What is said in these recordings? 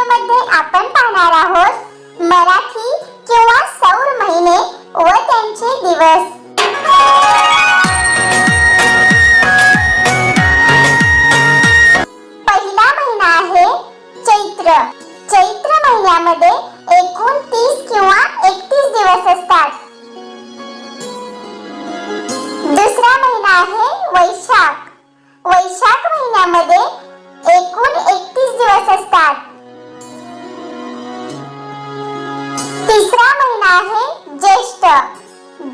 व्हिडिओमध्ये आपण पाहणार आहोत मराठी किंवा सौर महिने व त्यांचे दिवस. पहिला महिना आहे चैत्र. चैत्र महिन्यामध्ये एकूण तीस किंवा एकतीस दिवस असतात. दुसरा महिना आहे वैशाख. वैशाख महिन्यामध्ये एकूण एकतीस दिवस असतात. तिसरा महिना आहे ज्येष्ठ.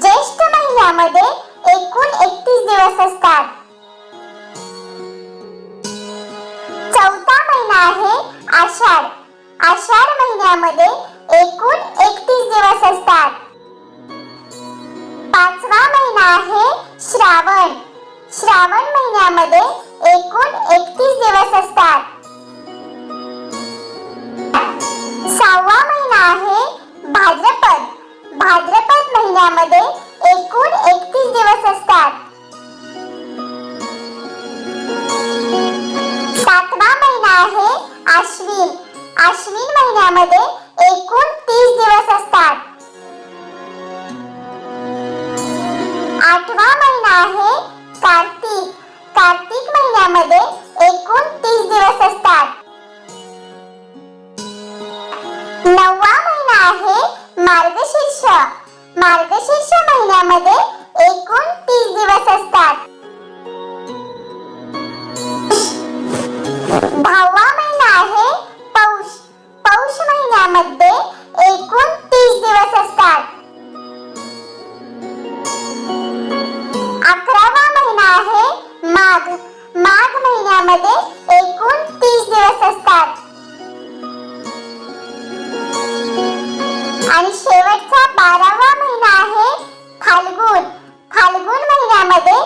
ज्येष्ठ महिन्यामध्ये एकूण एकतीस दिवस असतात. चौथा महिना आहे आषाढ. आषाढ महिन्यामध्ये एकूण एकतीस दिवस असतात. पाचवा महिना आहे श्रावण. श्रावण महिन्यामध्ये एकूण एकतीस दिवस असतात. सहावा महिना आहे आहे. आश्विन आश्विन महिन्यामध्ये एकूण तीस दिवस असतात. आठवा महिना आहे कार्तिक. कार्तिक महिन्यामध्ये एकूण तीस दिवस असतात. नववा महिना आहे मार्गशीर्ष. मार्गशीर्ष महिन्यामध्ये एकूण तीस दिवस असतात. आणि शेवटचा बारावा महिना आहे फाल्गुन. फाल्गुन महिन्यामध्ये